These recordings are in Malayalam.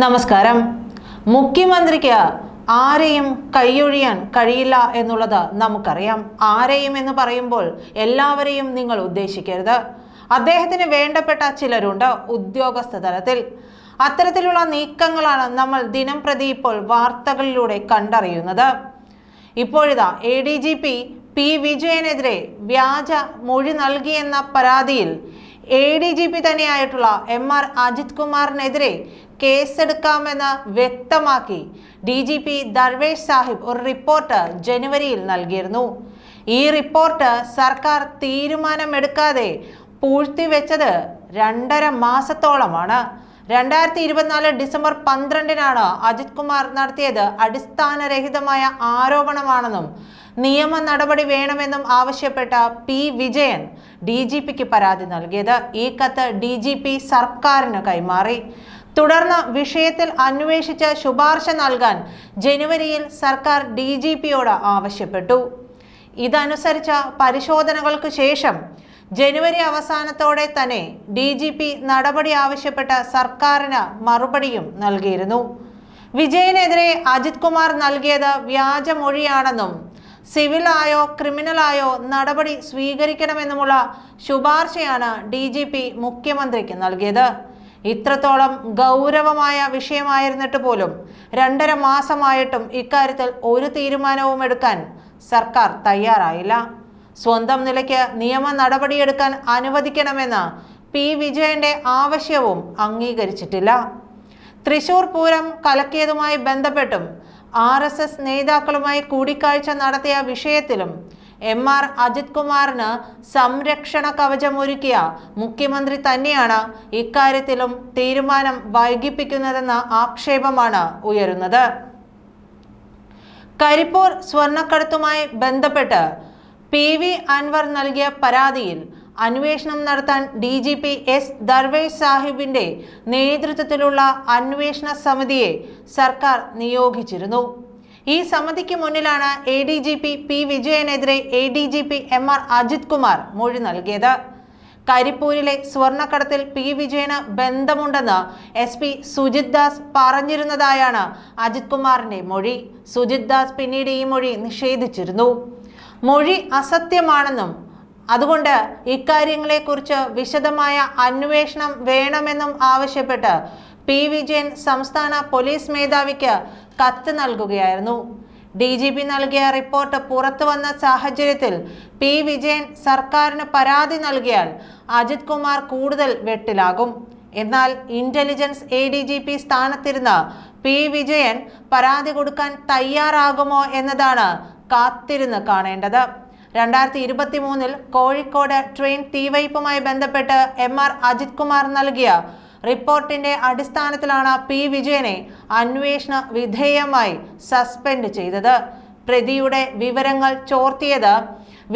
നമസ്കാരം. മുഖ്യമന്ത്രിക്ക് ആരെയും കൈയൊഴിയാൻ കഴിയില്ല എന്നുള്ളത് നമുക്കറിയാം. ആരെയും എന്ന് പറയുമ്പോൾ എല്ലാവരെയും നിങ്ങൾ ഉദ്ദേശിക്കരുത്. അദ്ദേഹത്തിന് വേണ്ടപ്പെട്ട ചിലരുണ്ട് ഉദ്യോഗസ്ഥ തലത്തിൽ. അത്തരത്തിലുള്ള നീക്കങ്ങളാണ് നമ്മൾ ദിനം പ്രതി ഇപ്പോൾ വാർത്തകളിലൂടെ കണ്ടറിയുന്നത്. ഇപ്പോഴിതാ A D G P P വിജയനെതിരെ വ്യാജ മൊഴി നൽകിയെന്ന പരാതിയിൽ എ ഡി ജി പി തന്നെയായിട്ടുള്ള എം ആർ അജിത് കുമാറിനെതിരെ കേസെടുക്കാമെന്ന് വ്യക്തമാക്കി D G P Darvesh Sahib ഒരു റിപ്പോർട്ട് ജനുവരിയിൽ നൽകിയിരുന്നു. ഈ റിപ്പോർട്ട് സർക്കാർ തീരുമാനമെടുക്കാതെ പൂഴ്ത്തിവെച്ചത് രണ്ടര മാസത്തോളമാണ്. രണ്ടായിരത്തി ഇരുപത്തിനാല് ഡിസംബർ പന്ത്രണ്ടിനാണ് അജിത് കുമാർ നടത്തിയത് അടിസ്ഥാനരഹിതമായ ആരോപണമാണെന്നും നിയമ നടപടി വേണമെന്നും ആവശ്യപ്പെട്ട പി വിജയൻ ഡി ജി പിക്ക് പരാതി നൽകിയത്. ഈ കത്ത് ഡി ജി പി സർക്കാരിന് കൈമാറി. തുടർന്ന് വിഷയത്തിൽ അന്വേഷിച്ച് ശുപാർശ നൽകാൻ ജനുവരിയിൽ സർക്കാർ ഡി ജി പിയോട് ആവശ്യപ്പെട്ടു. ഇതനുസരിച്ച പരിശോധനകൾക്ക് ശേഷം ജനുവരി അവസാനത്തോടെ തന്നെ ഡി ജി പി നടപടി ആവശ്യപ്പെട്ട സർക്കാരിന് മറുപടിയും നൽകിയിരുന്നു. വിജയനെതിരെ അജിത് കുമാർ നൽകിയത് വ്യാജമൊഴിയാണെന്നും സിവിലായോ ക്രിമിനലായോ നടപടി സ്വീകരിക്കണമെന്നുമുള്ള ശുപാർശയാണ് ഡി ജി പി മുഖ്യമന്ത്രിക്ക് നൽകിയത്. ഇത്രത്തോളം ഗൗരവമായ വിഷയമായിരുന്നിട്ട് പോലും രണ്ടര മാസമായിട്ടും ഇക്കാര്യത്തിൽ ഒരു തീരുമാനവും എടുക്കാൻ സർക്കാർ തയ്യാറായില്ല. സ്വന്തം നിലയ്ക്ക് നിയമ നടപടിയെടുക്കാൻ അനുവദിക്കണമെന്ന് പി. വിജയന്റെ ആവശ്യവും അംഗീകരിച്ചിട്ടില്ല. തൃശൂർ പൂരം കലക്കിയതുമായി ബന്ധപ്പെട്ടും ആർ എസ് എസ് നേതാക്കളുമായി കൂടിക്കാഴ്ച നടത്തിയ വിഷയത്തിലും എം ആർ അജിത് കുമാറിന് സംരക്ഷണ കവചമൊരുക്കിയ മുഖ്യമന്ത്രി തന്നെയാണ് ഇക്കാര്യത്തിലും തീരുമാനം വൈകിപ്പിക്കുന്നതെന്ന ആക്ഷേപമാണ് ഉയരുന്നത്. കരിപ്പൂർ സ്വർണക്കടത്തുമായി ബന്ധപ്പെട്ട് പി വി അൻവർ നൽകിയ പരാതിയിൽ അന്വേഷണം നടത്താൻ D G P S Darvesh സാഹിബിന്റെ നേതൃത്വത്തിലുള്ള അന്വേഷണ സമിതിയെ സർക്കാർ നിയോഗിച്ചിരുന്നു. ഈ സമിതിക്ക് മുന്നിലാണ് A D G P P വിജയനെതിരെ A D G P M R Ajith Kumar മൊഴി നൽകിയത്. കരിപ്പൂരിലെ സ്വർണക്കടത്തിൽ പി വിജയന് ബന്ധമുണ്ടെന്ന് എസ് പി സുജിത് ദാസ് പറഞ്ഞിരുന്നതായാണ് അജിത് കുമാറിന്റെ മൊഴി. സുജിത് ദാസ് പിന്നീട് ഈ മൊഴി നിഷേധിച്ചിരുന്നു. മൊഴി അസത്യമാണെന്നും അതുകൊണ്ട് ഇക്കാര്യങ്ങളെക്കുറിച്ച് വിശദമായ അന്വേഷണം വേണമെന്നും ആവശ്യപ്പെട്ട് പി. വിജയൻ സംസ്ഥാന പോലീസ് മേധാവിക്ക് കത്ത് നൽകുകയായിരുന്നു. ഡി. ജി. പി നൽകിയ റിപ്പോർട്ട് പുറത്തു വന്ന സാഹചര്യത്തിൽ പി. വിജയൻ സർക്കാരിന് പരാതി നൽകിയാൽ അജിത് കുമാർ കൂടുതൽ വെട്ടിലാകും. എന്നാൽ intelligence A D G P സ്ഥാനത്തിരുന്ന P. Vijayan പരാതി കൊടുക്കാൻ തയ്യാറാകുമോ എന്നതാണ് കാത്തിരുന്ന് കാണേണ്ടത്. രണ്ടായിരത്തി ഇരുപത്തി മൂന്നിൽ കോഴിക്കോട് ട്രെയിൻ തീവയ്പുമായി ബന്ധപ്പെട്ട് എം. ആർ. അജിത് കുമാർ നൽകിയ റിപ്പോർട്ടിന്റെ അടിസ്ഥാനത്തിലാണ് പി വിജയനെ അന്വേഷണ വിധേയമായി സസ്പെൻഡ് ചെയ്തത്. പ്രതിയുടെ വിവരങ്ങൾ ചോർത്തിയത്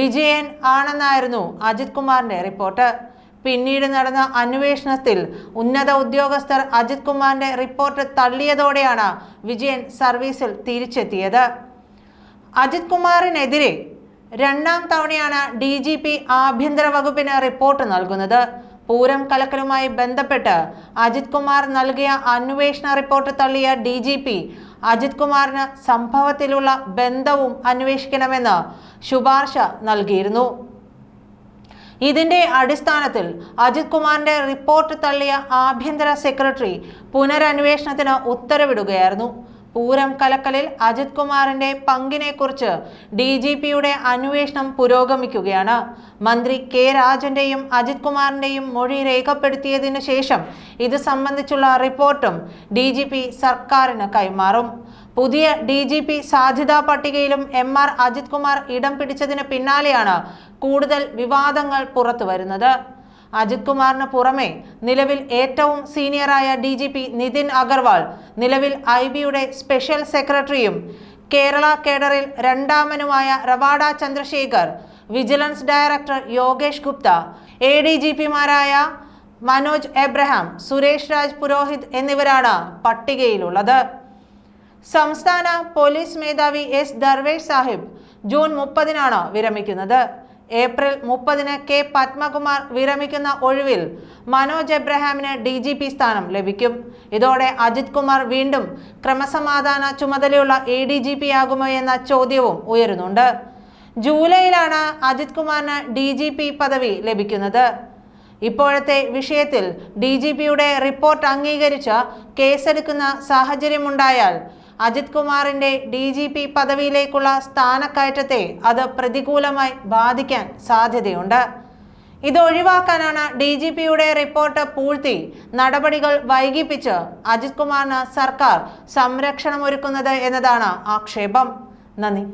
വിജയൻ ആണെന്നായിരുന്നു അജിത് കുമാറിന്റെ റിപ്പോർട്ട്. പിന്നീട് നടന്ന അന്വേഷണത്തിൽ ഉന്നത ഉദ്യോഗസ്ഥർ അജിത് കുമാറിന്റെ റിപ്പോർട്ട് തള്ളിയതോടെയാണ് വിജയൻ സർവീസിൽ തിരിച്ചെത്തിയത്. അജിത് കുമാറിനെതിരെ രണ്ടാം തവണയാണ് ഡി ജി പി ആഭ്യന്തര വകുപ്പിന് റിപ്പോർട്ട് നൽകുന്നത്. പൂരം കലക്കലുമായി ബന്ധപ്പെട്ട് അജിത് കുമാർ നൽകിയ അന്വേഷണ റിപ്പോർട്ട് തള്ളിയ ഡി ജി പി അജിത് കുമാറിന് സംഭവത്തിലുള്ള ബന്ധവും അന്വേഷിക്കണമെന്ന് ശുപാർശ നൽകിയിരുന്നു. ഇതിന്റെ അടിസ്ഥാനത്തിൽ അജിത് കുമാറിന്റെ റിപ്പോർട്ട് തള്ളിയ ആഭ്യന്തര സെക്രട്ടറി പുനരന്വേഷണത്തിന് ഉത്തരവിടുകയായിരുന്നു. പൂരം കലക്കലിൽ അജിത് കുമാറിന്റെ പങ്കിനെക്കുറിച്ച് ഡി ജി പിയുടെ അന്വേഷണം പുരോഗമിക്കുകയാണ്. മന്ത്രി കെ രാജന്റെയും അജിത് കുമാറിന്റെയും മൊഴി രേഖപ്പെടുത്തിയതിനു ശേഷം ഇത് സംബന്ധിച്ചുള്ള റിപ്പോർട്ടും ഡി ജി പി സർക്കാരിന് കൈമാറും. പുതിയ ഡി ജി പി സാധ്യതാ പട്ടികയിലും എം ആർ അജിത് കുമാർ ഇടം പിടിച്ചതിന് പിന്നാലെയാണ് കൂടുതൽ വിവാദങ്ങൾ പുറത്തു വരുന്നത് അജിത് കുമാറിന് പുറമെ നിലവിൽ ഏറ്റവും സീനിയറായ D G P Nitin Agarwal നിലവിൽ ഐ ബിയുടെ സ്പെഷ്യൽ സെക്രട്ടറിയും കേരള കേഡറിൽ രണ്ടാമനുമായ Ravada Chandrasekhar vigilance director Yogesh Gupta A D G പിമാരായ Manoj Abraham Suresh Raj Purohit എന്നിവരാണ് പട്ടികയിലുള്ളത്. സംസ്ഥാന പോലീസ് മേധാവി എസ് ദർവേഷ് സാഹിബ് ജൂൺ മുപ്പതിനാണ് വിരമിക്കുന്നത്. ഏപ്രിൽ മുപ്പതിന് കെ പത്മകുമാർ വിരമിക്കുന്ന ഒഴിവിൽ മനോജ് എബ്രഹാമിന് ഡി ജി പി സ്ഥാനം ലഭിക്കും. ഇതോടെ അജിത് കുമാർ വീണ്ടും ക്രമസമാധാന ചുമതലയുള്ള എ ഡി ജി പി ആകുമോ എന്ന ചോദ്യവും ഉയരുന്നുണ്ട്. ജൂലൈയിലാണ് അജിത് കുമാറിന് ഡി ജി പി പദവി ലഭിക്കുന്നത്. ഇപ്പോഴത്തെ വിഷയത്തിൽ ഡി ജി പിയുടെ റിപ്പോർട്ട് അംഗീകരിച്ച് കേസെടുക്കുന്ന സാഹചര്യമുണ്ടായാൽ അജിത് കുമാറിന്റെ ഡി ജി പി പദവിയിലേക്കുള്ള സ്ഥാനക്കയറ്റത്തെ അത് പ്രതികൂലമായി ബാധിക്കാൻ സാധ്യതയുണ്ട്. ഇത് ഒഴിവാക്കാനാണ് ഡി ജി പിയുടെ റിപ്പോർട്ട് പൂഴ്ത്തി നടപടികൾ വൈകിപ്പിച്ച് അജിത് കുമാറിന് സർക്കാർ സംരക്ഷണം ഒരുക്കുന്നത് എന്നതാണ് ആക്ഷേപം. നന്ദി.